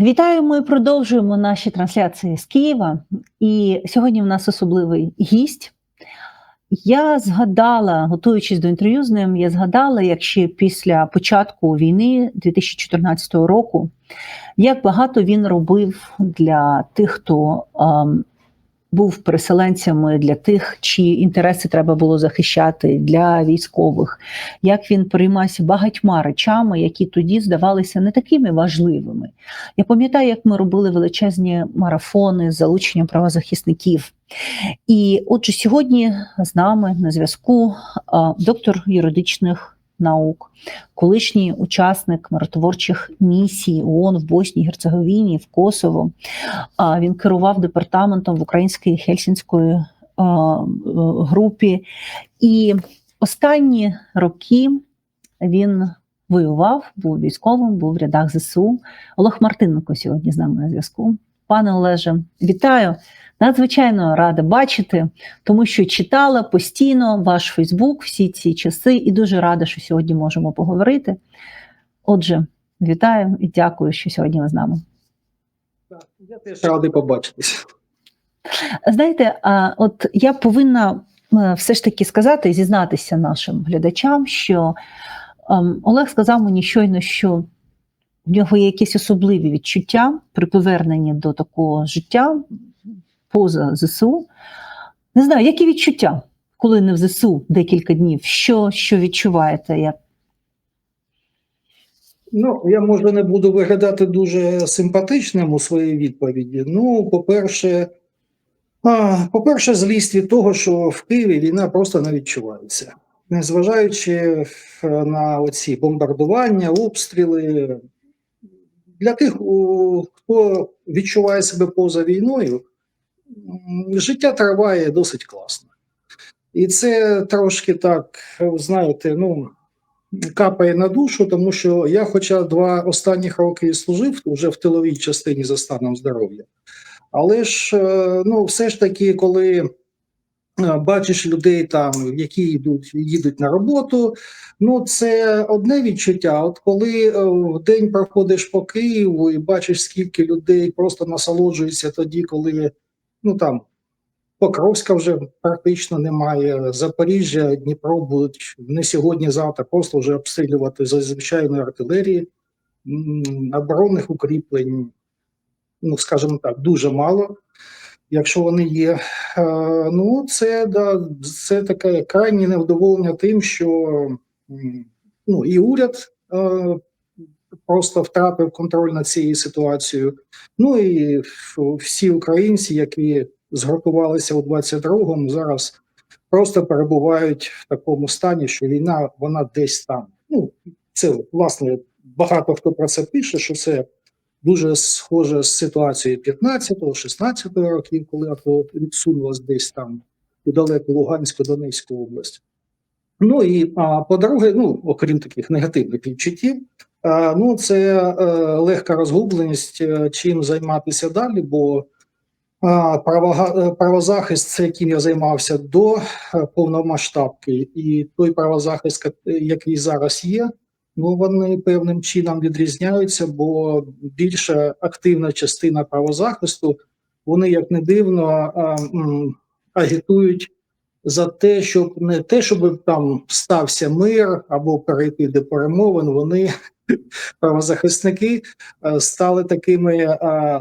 Вітаю! Ми продовжуємо наші трансляції з Києва. І сьогодні в нас особливий гість. Я згадала, готуючись до інтерв'ю з ним, я згадала, як ще після початку війни 2014 року, як багато він робив для тих, хто ем, був переселенцями, для тих, чиї інтереси треба було захищати, для військових, як він переймався багатьма речами, які тоді здавалися не такими важливими. Я пам'ятаю, як ми робили величезні марафони з залученням правозахисників. І отже, сьогодні з нами на зв'язку доктор юридичних наук, колишній учасник миротворчих місій ООН в Боснії, Герцеговіні, в Косово. Він керував департаментом в українській Хельсінської е, групі. І останні роки він воював, був військовим, був в рядах ЗСУ. Олег Мартиненко сьогодні з нами на зв'язку. Пане Олеже, вітаю! Надзвичайно рада бачити, тому що читала постійно ваш Фейсбук всі ці часи, і дуже рада, що сьогодні можемо поговорити. Отже, вітаю і дякую, що сьогодні ви з нами. Я теж радий побачитися. Знаєте, от я повинна е, все ж таки сказати зізнатися нашим глядачам, що ем, Олег сказав мені щойно, що в нього є якісь особливі відчуття при поверненні до такого життя поза ЗСУ. Не знаю, які відчуття, коли не в ЗСУ декілька днів? Що що відчуваєте? Як? Ну, я може не буду виглядати дуже симпатичним у своїй відповіді. Ну, по-перше, по-перше, злість від того, що в Києві війна просто не відчувається. Незважаючи на оці бомбардування, обстріли, для тих, хто відчуває себе поза війною, життя триває досить класно. І це трошки так, знаєте, ну, капає на душу, тому що я, хоча два останніх роки служив вже в тиловій частині за станом здоров'я, але ж е, ну, все ж таки, коли е, бачиш людей, там, які йдуть, їдуть на роботу, ну це одне відчуття. От коли е, в день проходиш по Києву і бачиш, скільки людей просто насолоджуються тоді, коли ну там. Покровська вже практично немає. Запоріжжя, Дніпро будуть не сьогодні, завтра просто вже обстрілювати за звичайної артилерії, оборонних укріплень, ну скажімо так, дуже мало, якщо вони є. Е, Ну, це да, це таке крайнє невдоволення тим, що ну, і уряд е, просто втратив контроль над цією ситуацією. Ну і всі українці, які згуртувалися у 22-му, зараз просто перебувають в такому стані, що війна вона десь там. Ну це власне багато хто про це пише, що це дуже схоже з ситуацією 15-го, 16-го років, коли АТО відсунулось десь там у далеку Луганську, Донецьку область. Ну і по-друге, ну окрім таких негативних відчуттів, ну це е, легка розгубленість, е, чим займатися далі, бо е, правозахист, це яким я займався до повномасштабки, і той правозахист, який зараз є, ну вони певним чином відрізняються, бо більша активна частина правозахисту, вони як не дивно агітують за те, щоб не те, щоб там стався мир або перейти до перемовин, вони правозахисники е, стали такими е,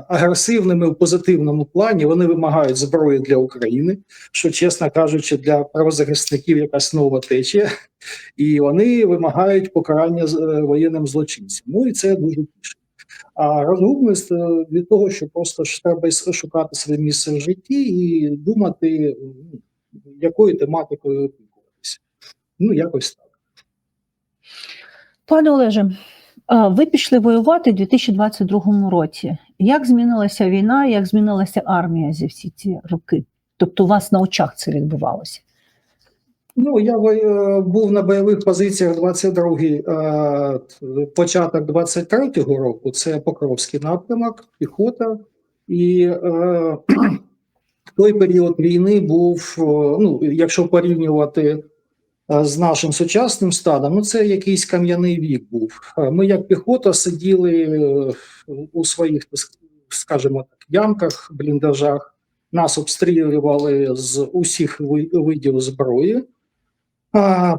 агресивними в позитивному плані. Вони вимагають зброї для України, що, чесно кажучи, для правозахисників якась нова течія, і вони вимагають покарання е, воєнним злочинцям. Ну і це дуже тішить. А розгубленість від того, що просто ж треба шукати своє місце в житті і думати, ну, якою тематикою опікуватися. Ну, якось так. Пане Олеже, ви пішли воювати у 2022 році. Як змінилася війна, як змінилася армія за всі ці роки? Тобто у вас на очах це відбувалося? Ну, я е, був на бойових позиціях 22-й, е, початок 23-го року. Це Покровський напрямок, піхота. І е, той період війни був, е, ну, якщо порівнювати е, з нашим сучасним стадом, ну це якийсь кам'яний вік був. Е, Ми, як піхота, сиділи у своїх, скажімо так, ямках, бліндажах, нас обстрілювали з усіх ви- видів зброї.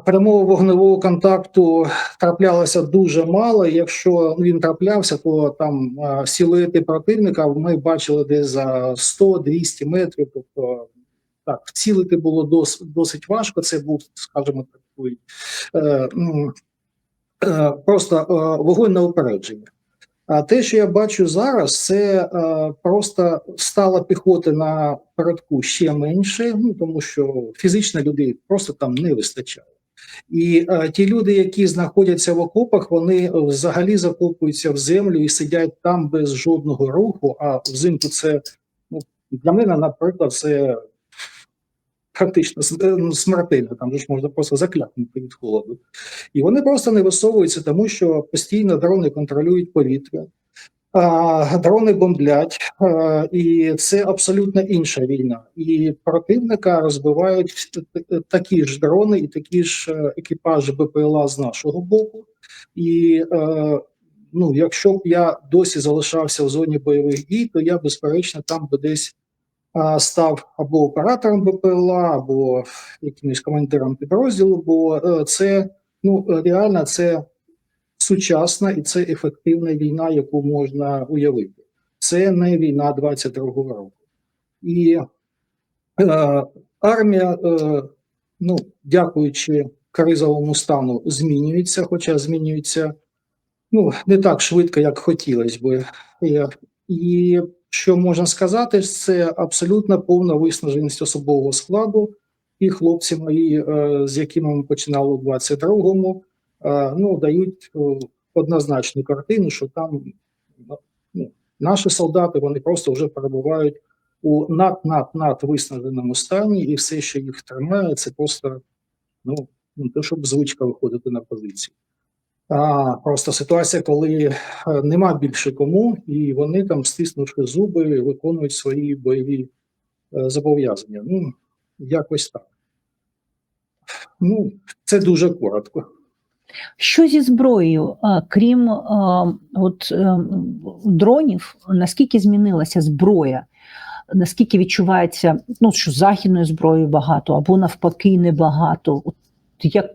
Прямого вогневого контакту траплялося дуже мало. Якщо він траплявся, то там а, силуети противника ми бачили десь за 100-200 метрів. Тобто так, вцілити було дос, досить важко. Це був, скажімо, такий е, е, просто е, вогонь на упередження. А те, що я бачу зараз, це е, просто стала піхоти на передку ще менше, ну тому що фізично людей просто там не вистачає. І е, ті люди, які знаходяться в окопах, вони взагалі закопуються в землю і сидять там без жодного руху. А взимку це ну, для мене, наприклад, це практично е, ну, смертельно. Там ж можна просто заклякнути від холоду. І вони просто не висовуються, тому що постійно дрони контролюють повітря. Дрони бомблять, і це абсолютно інша війна. І противника розбивають такі ж дрони і такі ж е, екіпажі БПЛА з нашого боку. І е, ну, якщо б я досі залишався в зоні бойових дій, то я безперечно там би десь став або оператором БПЛА, або якимось командиром підрозділу. Бо е, це ну реально це сучасна і це ефективна війна, яку можна уявити. Це не війна 22-го року. І е, армія, е, ну, дякуючи кризовому стану, змінюється, хоча змінюється ну, не так швидко, як хотілося би. Е, І що можна сказати, це абсолютно повна виснаженість особового складу. І хлопці мої, е, з якими ми починали у 22-му, е, ну, дають е, однозначну картину, що там ну, наші солдати вони просто вже перебувають у над над над виснаженому стані, і все, що їх тримає, це просто ну, не те, щоб звичка виходити на позицію. А просто ситуація, коли е, нема більше кому, і вони там, стиснувши зуби, виконують свої бойові е, зобов'язання. Ну, якось так. Ну, це дуже коротко. Що зі зброєю, крім от, е, дронів, наскільки змінилася зброя? Наскільки відчувається, ну, що західної зброї багато, або навпаки, небагато? От як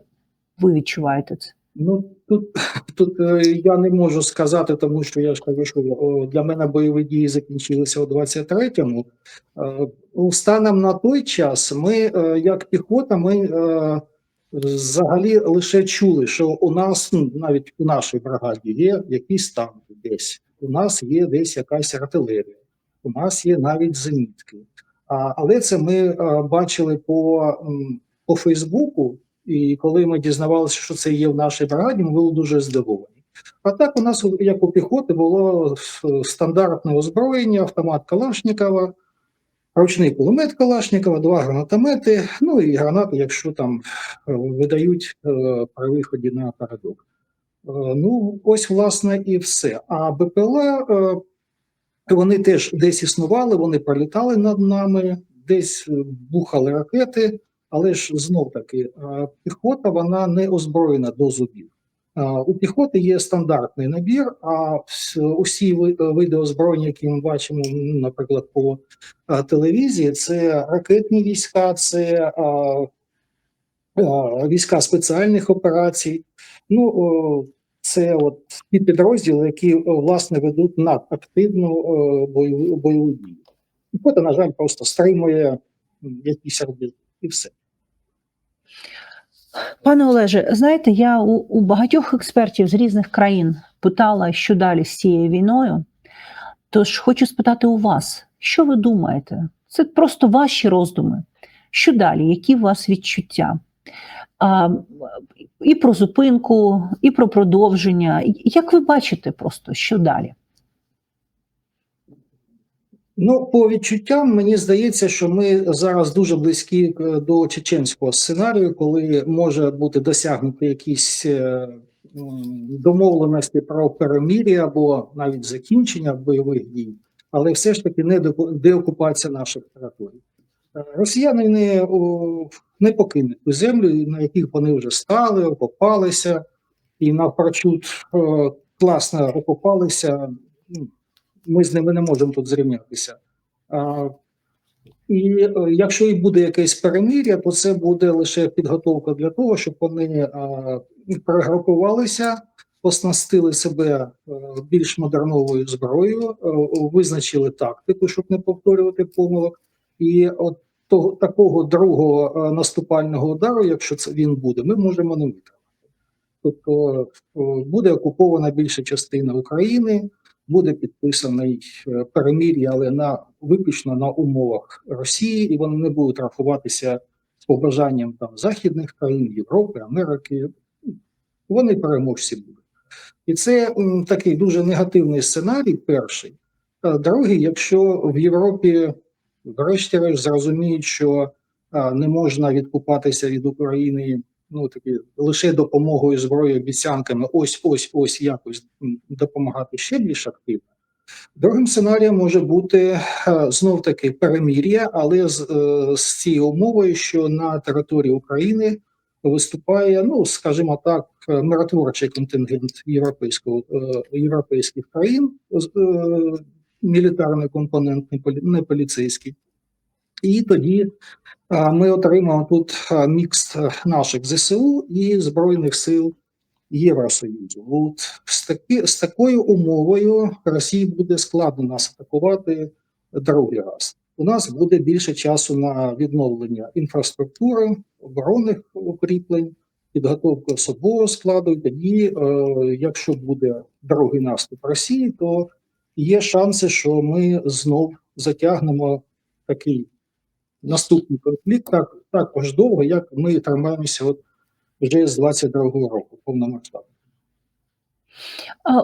ви відчуваєте це? Ну тут, тут е, я не можу сказати, тому що я ж кажу, що для мене бойові дії закінчилися у 23-му. Е, Станом на той час ми, е, як піхота, ми взагалі лише чули, що у нас ну, навіть у нашій бригаді є якісь танки десь, у нас є десь якась артилерія, у нас є навіть зенітки. Але це ми бачили по, по Фейсбуку. І коли ми дізнавалися, що це є в нашій бригаді, ми були дуже здивовані. А так у нас, як у піхоти, було стандартне озброєння, автомат Калашникова, ручний кулемет Калашникова, два гранатомети, ну і гранати, якщо там е, видають е, при виході на передок. Е, Ну, ось, власне, і все. А БПЛА вони теж десь існували, вони пролітали над нами, десь бухали ракети. Але ж знов таки е, піхота вона не озброєна до зубів. Е, У піхоти є стандартний набір, а усі види озброєння, які ми бачимо, ну, наприклад, по е, телевізії, це ракетні війська, це війська спеціальних операцій. Ну, це от ті підрозділи, які власне ведуть надактивну бойову бойову дію. Піхота, на жаль, просто стримує якісь рубежі і все. Пане Олеже, знаєте, я у, у багатьох експертів з різних країн питала, що далі з цією війною. Тож хочу спитати у вас, що ви думаєте? Це просто ваші роздуми. Що далі? Які у вас відчуття? А, і про зупинку, і про продовження. Як ви бачите, просто що далі? Ну, по відчуттям, мені здається, що ми зараз дуже близькі е, до чеченського сценарію, коли може бути досягнути якісь е, домовленості про перемир'я або навіть закінчення бойових дій, але все ж таки не деокупація наших територій. Е, Росіяни не, не покинуть ту землю, на яких вони вже стали, окопалися, і навпарчут е, класно окопалися. Ми з ними не можемо тут зрівнятися. І е, якщо і буде якесь перемир'я, то це буде лише підготовка для того, щоб вони перегрупувалися, оснастили себе е, більш модерновою зброєю, е, визначили тактику, щоб не повторювати помилок. І от того такого другого е, наступального удару, якщо це він буде, ми можемо не витримати. Тобто е, буде окупована більша частина України, буде підписаний е, перемир'я, але на виключно на умовах Росії, і вони не будуть рахуватися з побажанням там західних країн, Європи, Америки. Вони переможці будуть. І це такий дуже негативний сценарій, перший. Другий, якщо в Європі, врешті-решт, зрозуміють, що не можна відкупатися від України ну, такі, лише допомогою зброї, обіцянками, ось, ось, ось якось допомагати ще більш активно. Другим сценарієм може бути знов таки перемір'я, але з, е, з цією умовою, що на території України виступає, ну скажімо так, е, миротворчий контингент європейського е, європейських країн, е, мілітарний компонент, не поліцейський. І тоді ми отримаємо тут мікс е, наших ЗСУ і Збройних сил Євросоюзу. От з, таки, з такою умовою Росії буде складно нас атакувати другий раз. У нас буде більше часу на відновлення інфраструктури, оборонних укріплень, підготовку особового складу. Тоді, е, якщо буде другий наступ Росії, то є шанси, що ми знов затягнемо такий наступний конфлікт так, також довго, як ми тримаємося от вже з 22-го року повномасштабно.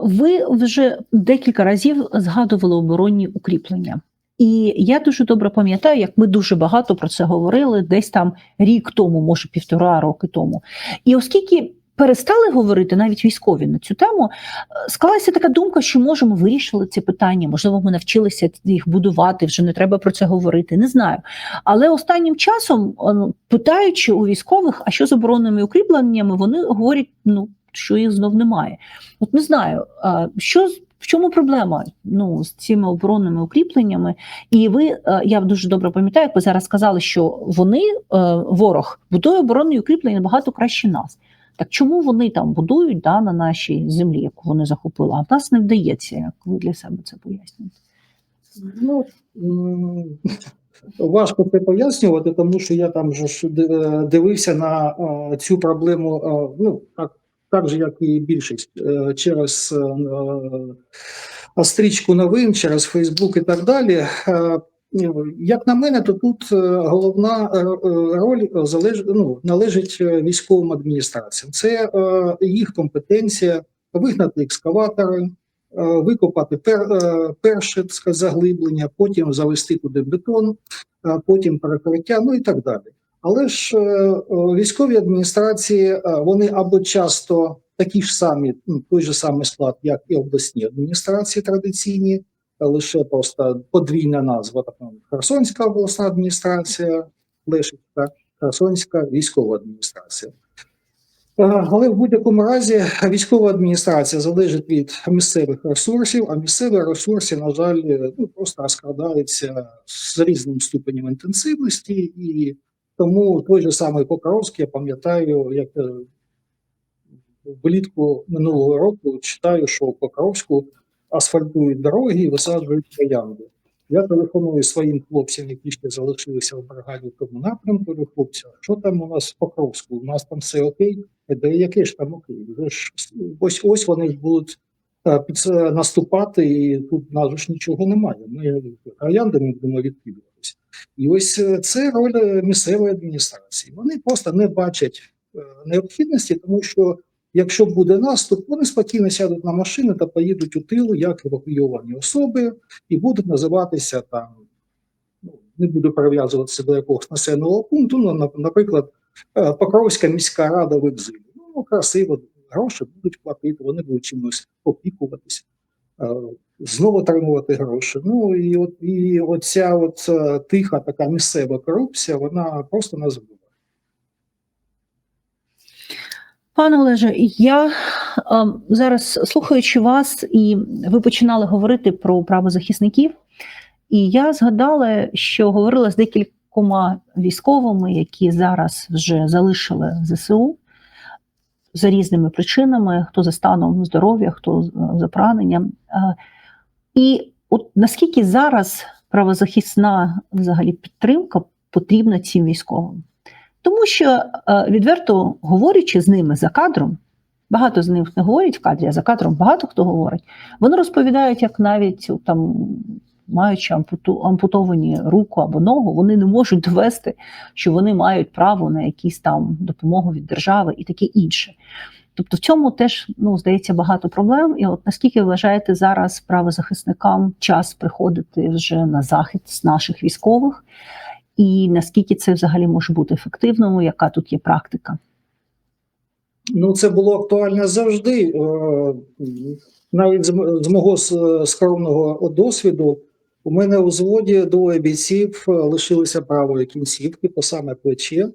Ви вже декілька разів згадували оборонні укріплення. І я дуже добре пам'ятаю, як ми дуже багато про це говорили десь там рік тому, може півтора роки тому. І оскільки перестали говорити навіть військові на цю тему, е, склалася така думка, що може ми вирішили ці питання, можливо, ми навчилися їх будувати, вже не треба про це говорити. Не знаю. Але останнім часом, е, ну, питаючи у військових, а що з оборонними укріпленнями, вони говорять, ну що їх знов немає. От не знаю, що з- в чому проблема ну, з цими оборонними укріпленнями? І ви, е, я дуже добре пам'ятаю, як ви зараз сказали, що вони, е, ворог, будує оборонні укріплення набагато краще нас. Так чому вони там будують да, на нашій землі, яку вони захопили, а в нас не вдається, як ви для себе це пояснюєте? Ну, важко це пояснювати, тому що я там ж е, дивився на е, цю проблему, е, ну, так, так же, як і більшість, через стрічку новин, через Фейсбук і так далі. Е, Як на мене, то тут е, головна е, роль залеж, ну, належить військовим адміністраціям. Це їх компетенція вигнати екскаватори, викопати пер, перше сказати, заглиблення, потім завести туди бетон, потім перекриття, ну і так далі. Але ж військові адміністрації вони або часто такі ж самі, ну, той же самий склад, як і обласні адміністрації традиційні, лише просто подвійна назва. Ну, Херсонська обласна адміністрація, Лешицька, Херсонська військова адміністрація. Е, Але в будь-якому разі військова адміністрація залежить від місцевих ресурсів, а місцеві ресурси, на жаль, е, ну, просто розкрадаються з різним ступенем інтенсивності, і тому той же самий Покровський, я пам'ятаю, як е, влітку минулого року читаю, що в Покровську асфальтують дороги і висаджують троянди. Я телефоную своїм хлопцям, які ще залишилися в бригаді в тому напрямку. Кажу, хлопці, що там у нас в Покровську? У нас там все окей. Е, Да яке ж там окей? Ось ось вони ж будуть е, під це наступати, і тут нас ж нічого немає. Ми трояндами будемо відкидуватися. І ось е, це роль е, місцевої адміністрації. Вони просто не бачать е, необхідності, тому що якщо буде наступ, вони спокійно сядуть на машини та поїдуть у тилу як евакуйовані особи, і будуть називатися там. Ну, не буду перев'язуватися до якогось населеного пункту. Ну, наприклад, е, Покровська міська рада в екзилі. Ну, красиво, гроші будуть платити, вони будуть чимось опікуватися, е, знову отримувати гроші. Ну і от і оця от е, тиха така місцева корупція, вона просто нас. Пане Олеже, я е, зараз слухаючи вас, і ви починали говорити про правозахисників, і я згадала, що говорила з декількома військовими, які зараз вже залишили ЗСУ за різними причинами: хто за станом здоров'я, хто за пораненням. Е, І от наскільки зараз правозахисна взагалі підтримка потрібна цим військовим? Тому що е, відверто говорячи з ними за кадром, багато з них не говорять в кадрі, а за кадром багато хто говорить. Вони розповідають, як навіть там, маючи ампутовані руку або ногу, вони не можуть довести, що вони мають право на якісь там допомогу від держави і таке інше. Тобто в цьому теж ну здається багато проблем. І от наскільки вважаєте зараз правозахисникам час приходити вже на захист наших військових, і наскільки це взагалі може бути ефективним, яка тут є практика? Ну, це було актуально завжди. Е, Навіть з мого скромного досвіду, у мене у зводі двоє бійців е, лишилися правої кінцівки по саме плече,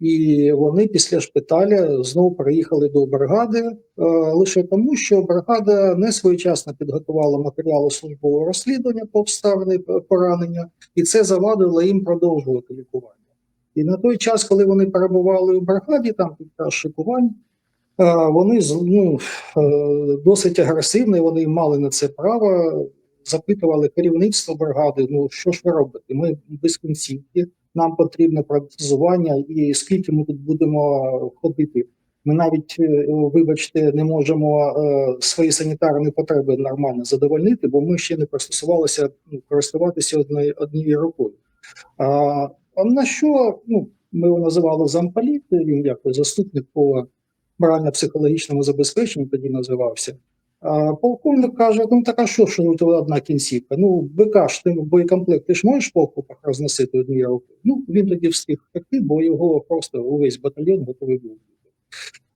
і вони після шпиталя знову приїхали до бригади е, лише тому, що бригада не своєчасно підготувала матеріали службового розслідування по обставини поранення, і це завадило їм продовжувати лікування. І на той час, коли вони перебували у бригаді, там під час шикувань. Е, Вони ну, е, досить агресивні, вони мали на це право, запитували керівництво бригади: ну що ж ви робите? Ми без кінцівки, нам потрібне протезування, і скільки ми тут будемо ходити. Ми навіть, е, вибачте, не можемо е, свої санітарні потреби нормально задовольнити, бо ми ще не пристосувалися ну, користуватися однією однією рукою. А, на що ну, ми його називали замполіт, він як заступник по морально-психологічному забезпеченню тоді називався. Полковник каже: ну так а що, що у тебе одна кінцівка? Ну, БК ж ти боєкомплект, ти ж можеш по окопах розносити однією рукою? Ну, він тоді встиг втекти, бо його просто увесь батальйон готовий був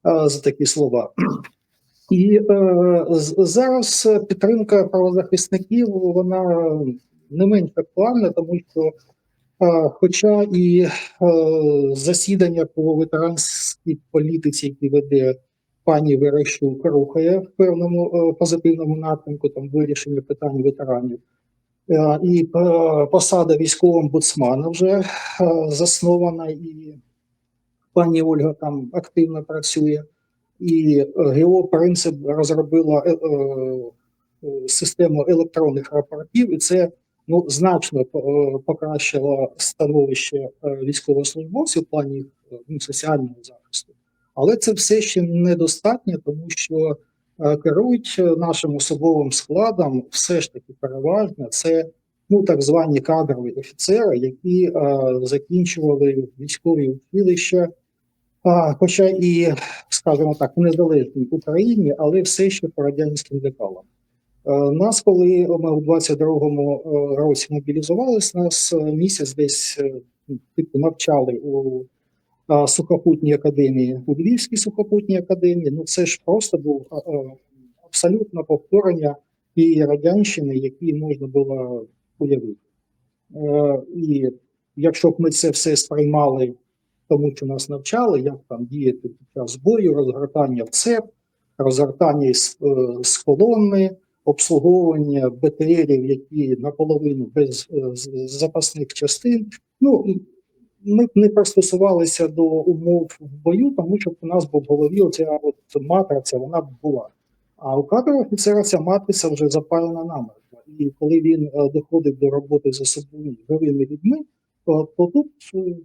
а, за такі слова. І е, зараз підтримка правозахисників вона не менш актуальна, тому що Е, Хоча і е, засідання по ветеранській політиці, які веде пані Верещук, рухає в певному е, позитивному напрямку там вирішення питань ветеранів. Е, І е, посада військового омбудсмана вже заснована, і пані Ольга там активно працює. І е, ГО принцип розробила систему електронних рапортів, і це ну, значно покращило становище військовослужбовців в плані ну, соціального захисту. Але це все ще недостатньо, тому що е, керують е, нашим особовим складом все ж таки переважно це ну, так звані кадрові офіцери, які е, закінчували військові училища, а, хоча і, скажімо так, в незалежній Україні, але все ще по радянським лекалам. Нас, коли ми у 22-му е, році мобілізувалися, нас місяць десь типу навчали у сухопутній академії, у Львівській сухопутній академії. Ну це ж просто був абсолютно повторення тієї радянщини, які можна було уявити. Е, І якщо б ми це все сприймали, тому що нас навчали, як там діяти під час бою, розгортання в цеп, розгортання з, е, з колони, обслуговування БТРів, які наполовину без е, запасних частин. Ну ми б не пристосувалися до умов в бою, тому що у нас б в голові оця от матриця, вона була. А у кадрового офіцера ця матриця вже запалена намертво. І коли він е, доходить до роботи з особливими живими людьми, то, то тут е,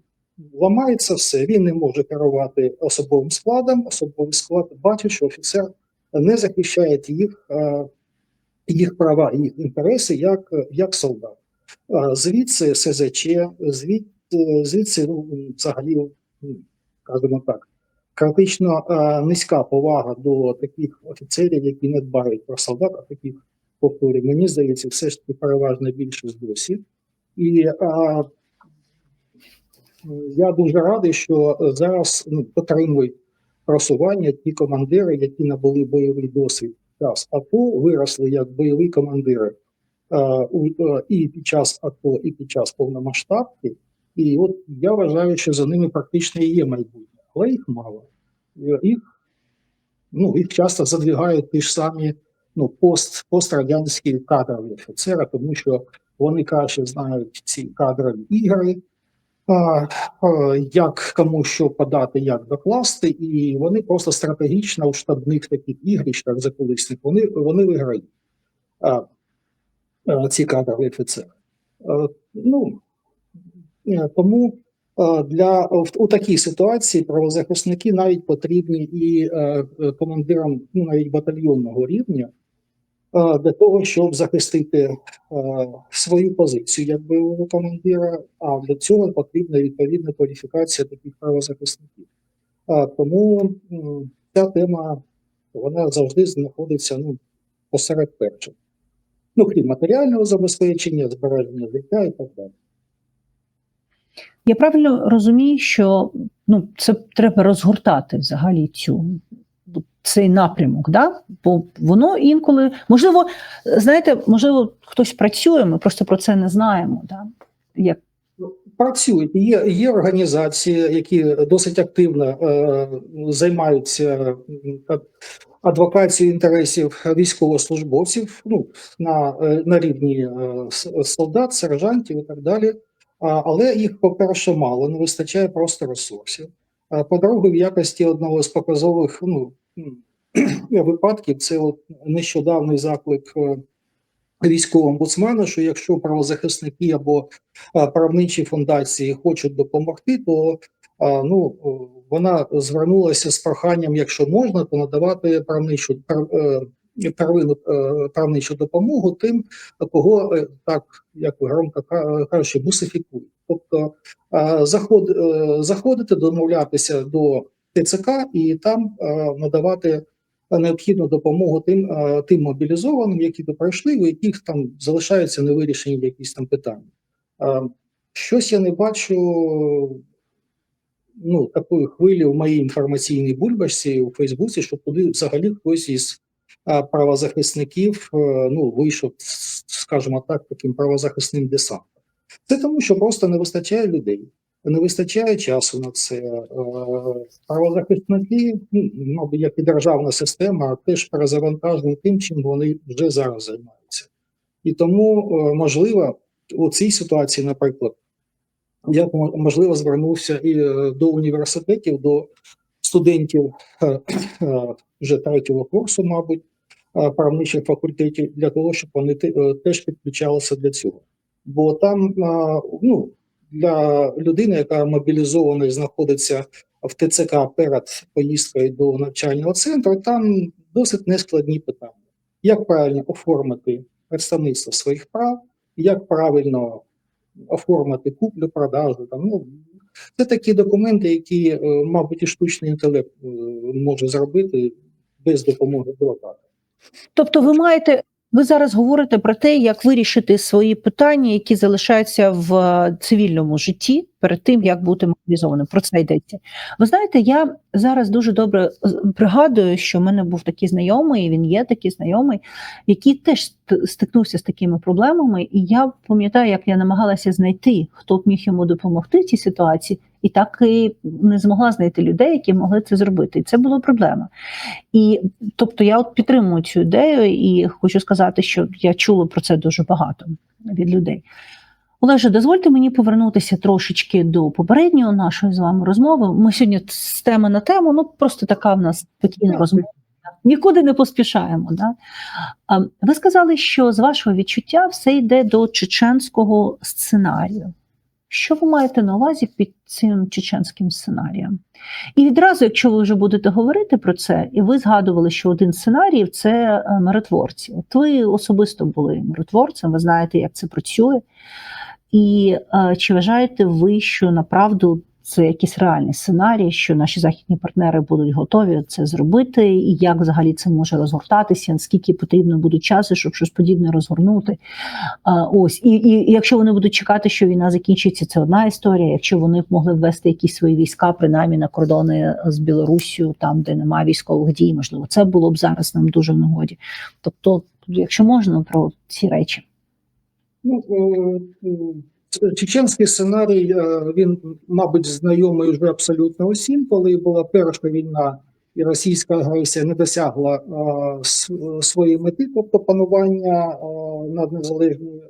ламається все. Він не може керувати особовим складом, особовий склад бачить, що офіцер не захищає їх, е, їх права, їх інтереси як, як солдат. Звідси СЗЧ, звід, е, звідси ну, взагалі, скажімо так, критично е, низька повага до таких офіцерів, які не дбають про солдат, а таких повторюю, мені здається, все ж таки переважна більшість досі. І е, я дуже радий, що зараз ну, отримують просування ті командири, які набули бойовий досвід час АТО, виросли як бойові командири е, у, е, і під час АТО, і під час повномасштабки. І от я вважаю, що за ними практично і є майбутнє, але їх мало. Е, Їх ну, їх часто задвігають ті ж самі ну, пост, пострадянські кадрові офіцери, тому що вони краще знають ці кадрові ігри, а, а, як кому що подати, як докласти, і вони просто стратегічно у штабних таких ігрищах закулисних вони, вони виграють а, а, ці кадрові офіцери. А, ну, е, тому е, для в- у такій ситуації правозахисники навіть потрібні і е, е, командирам ну, навіть батальйонного рівня е, для того, щоб захистити е, свою позицію як бойового командира. А для цього потрібна відповідна кваліфікація таких правозахисників. Тому ця тема вона завжди знаходиться ну, посеред перших. Ну, крім матеріального забезпечення, збереження життя і так далі. Я правильно розумію, що ну, це треба розгортати взагалі цю цей напрямок, да? бо воно інколи, можливо, знаєте, можливо, хтось працює, ми просто про це не знаємо. Да? Як Працюють. Є, є організації, які досить активно е, займаються адвокацією інтересів військовослужбовців ну, на, е, на рівні е, солдат, сержантів і так далі. Але їх, по-перше, мало, не вистачає просто ресурсів. По-друге, в якості одного з показових ну, випадків це от нещодавний заклик е, військового омбудсмена, що якщо правозахисники або правничі фундації хочуть допомогти, то ну вона звернулася з проханням, якщо можна, то надавати правничу е, первинну е, правничу допомогу тим, кого е, так як громко кажучи, бусифікують. Тобто заход, е, заходити, домовлятися до ТЦК і там надавати необхідну допомогу тим, е, тим мобілізованим, які то пройшли, у яких там залишаються невирішені якісь там питання. Е, Щось я не бачу ну, такої хвилі в моїй інформаційній бульбашці у Фейсбуці, щоб туди взагалі хтось із е, правозахисників е, ну, вийшов, скажімо так, таким правозахисним десантом. Це тому, що просто не вистачає людей. Не вистачає часу на це. Е, Правозахисники, ну, як і державна система, теж перезавантажені тим, чим вони вже зараз займаються. І тому, е, можливо, у цій ситуації, наприклад, я можливо звернувся і е, до університетів, до студентів е, е, вже третього курсу, мабуть, е, правничих факультетів, для того, щоб вони е, теж підключалися для цього. Бо там е, ну, для людини, яка мобілізована і знаходиться в ТЦК перед поїздкою до навчального центру, там досить нескладні питання. Як правильно оформити представництво своїх прав, як правильно оформити куплю, продажу. Ну, це такі документи, які, е, мабуть, і штучний інтелект е, може зробити без допомоги адвоката. Тобто, ви маєте, ви зараз говорите про те, як вирішити свої питання, які залишаються в е, цивільному житті перед тим, як бути мобілізованим. Про це йдеться. Ви знаєте, я зараз дуже добре пригадую, що в мене був такий знайомий, він є такий знайомий, який теж стикнувся з такими проблемами. І я пам'ятаю, як я намагалася знайти, хто б міг йому допомогти в цій ситуації, і так і не змогла знайти людей, які могли це зробити. І це була проблема. І тобто я от підтримую цю ідею і хочу сказати, що я чула про це дуже багато від людей. Олеже, дозвольте мені повернутися трошечки до попередньої нашої з вами розмови. Ми сьогодні з теми на тему, ну просто така в нас спокійна розмова. Нікуди не поспішаємо. Да? Ви сказали, що з вашого відчуття все йде до чеченського сценарію. Що ви маєте на увазі під цим чеченським сценарієм? І відразу, якщо ви вже будете говорити про це, і ви згадували, що один з сценаріїв це е, миротворці. От ви особисто були миротворцем, ви знаєте, як це працює. І е, чи вважаєте ви, що направду це якийсь реальний сценарій, що наші західні партнери будуть готові це зробити, і як взагалі це може розгортатися, наскільки потрібно буде часу, щоб щось подібне розгорнути? А, ось і, і, якщо вони будуть чекати, що війна закінчиться, це одна історія. Якщо вони б могли ввести якісь свої війська, принаймні на кордони з Білоруссю, там де немає військових дій, можливо, це було б зараз нам дуже в нагоді. Тобто, якщо можна про ці речі. Е, е, чеченський сценарій, е, він, мабуть, знайомий вже абсолютно усім, коли була перша війна і російська агресія не досягла своєї мети, тобто панування над незалежною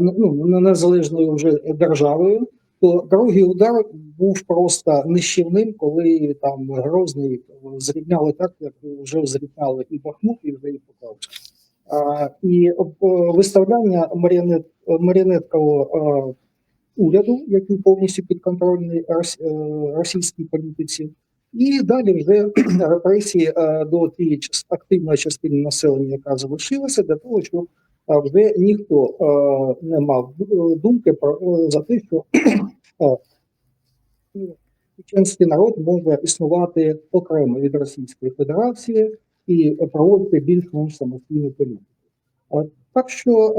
ну, незалежною вже державою, то другий удар був просто нищівним, коли там Грозний зрівняли так, як вже зрівняли і Бахмут, і вже і Покровськ. І виставляння маріонет, маріонеткового уряду, який повністю підконтрольний е, російській політиці, і далі вже репресії е, до тієї активної частини населення, яка залишилася, для того, щоб вже ніхто не мав е, думки про за те, що е, чеченський народ може існувати окремо від Російської Федерації і проводити більш-менш самостійну політику. Так що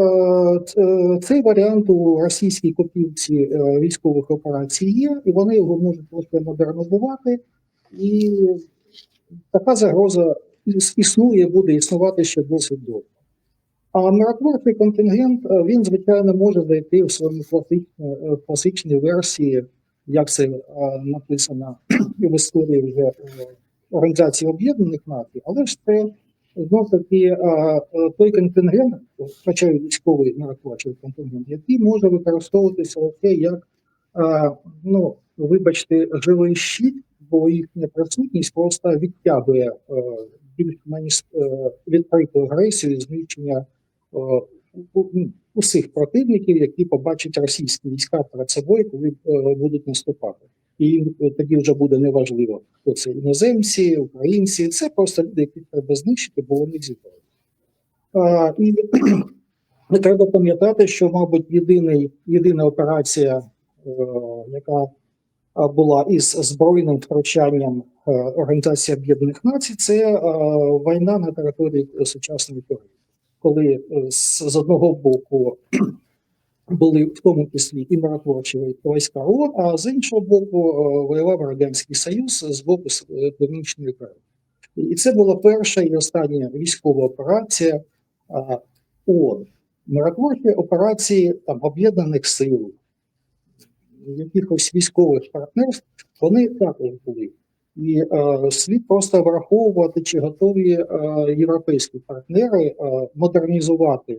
е, цей варіант у російській копівці е, військових операцій є, і вони його можуть трошки модернізувати, і така загроза існує, буде існувати ще досить довго. А миротворчий контингент е, він, звичайно, може зайти в своєму класичній, е, класичній версії, як це е, написано в історії вже е, Організації Об'єднаних Націй, але ж це знов таки той контингент, хоча й військовий миротворчий контингент, який може використовуватися лише як, ну, вибачте, живий щит, бо їхня присутність просто відтягує більш-менш відкриту агресію знищення усіх противників, які побачать російські війська перед собою, коли е, будуть наступати. І е, тоді вже буде неважливо, хто це іноземці, українці. Це просто люди, які треба знищити, бо вони зібрають. А, і треба пам'ятати, що, мабуть, єдиний, єдина операція, е, яка була із збройним втручанням е, Організації Об'єднаних Націй, це е, війна на території сучасної Кореї, коли е, з, з одного боку були в тому числі і миротворчі війська ООН, а з іншого боку е, воював Радянський Союз з боку е, Північної Кореї. І це була перша і остання військова операція ООН. Миротворчі операції там об'єднаних сил, якихось військових партнерств, вони також були. І е, слід просто враховувати, чи готові е, європейські партнери е, модернізувати,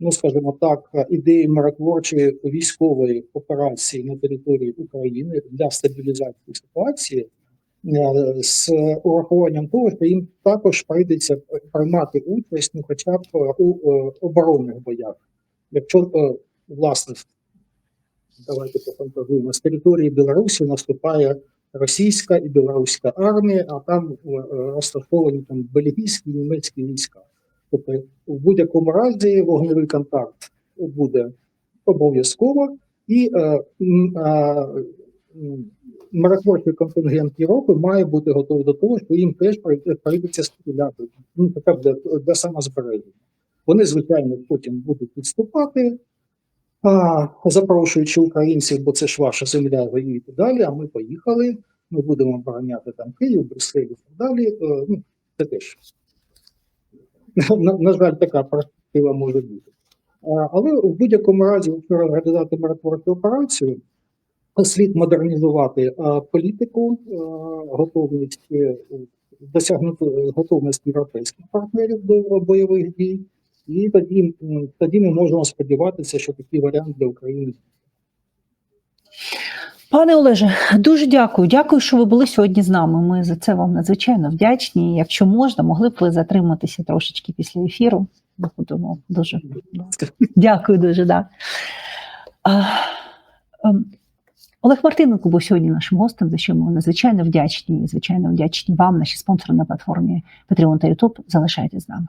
ну скажімо так, ідеї миротворчої військової операції на території України для стабілізації ситуації е, з урахуванням того, що їм також прийдеться приймати участь, ну хоча б е, у е, оборонних боях. Якщо власне давайте пофантазуємо, з території Білорусі наступає російська і білоруська армія, а там розташовані там бельгійські і німецькі війська. Тобто, в будь-якому разі вогневий контакт буде обов'язково, і е, а, миротворчий контингент Європи має бути готовий до того, що їм теж прийдеться стріляти, ну б для, для самозбереження. Вони, звичайно, потім будуть відступати, а, запрошуючи українців, бо це ж ваша земля, воюйте далі, а ми поїхали. Ми будемо обороняти там Київ, Брюссель і так далі. Е, Ну, це теж, на, на жаль, така перспектива може бути. Але в будь-якому разі, якщо розглядати миротворчу операцію, слід модернізувати політику, готовність е, досягнути готовність європейських партнерів до бойових дій. І тоді, тоді ми можемо сподіватися, що такий варіант для України. Пане Олеже, дуже дякую. Дякую, що ви були сьогодні з нами. Ми за це вам надзвичайно вдячні. Якщо можна, могли б ви затриматися трошечки після ефіру. Ми дуже дякую дуже. Да. Ем, Олег Мартиненко був сьогодні нашим гостем, за що ми надзвичайно вдячні. І, звичайно, вдячні вам, наші спонсори на платформі Patreon та YouTube. Залишайтесь з нами.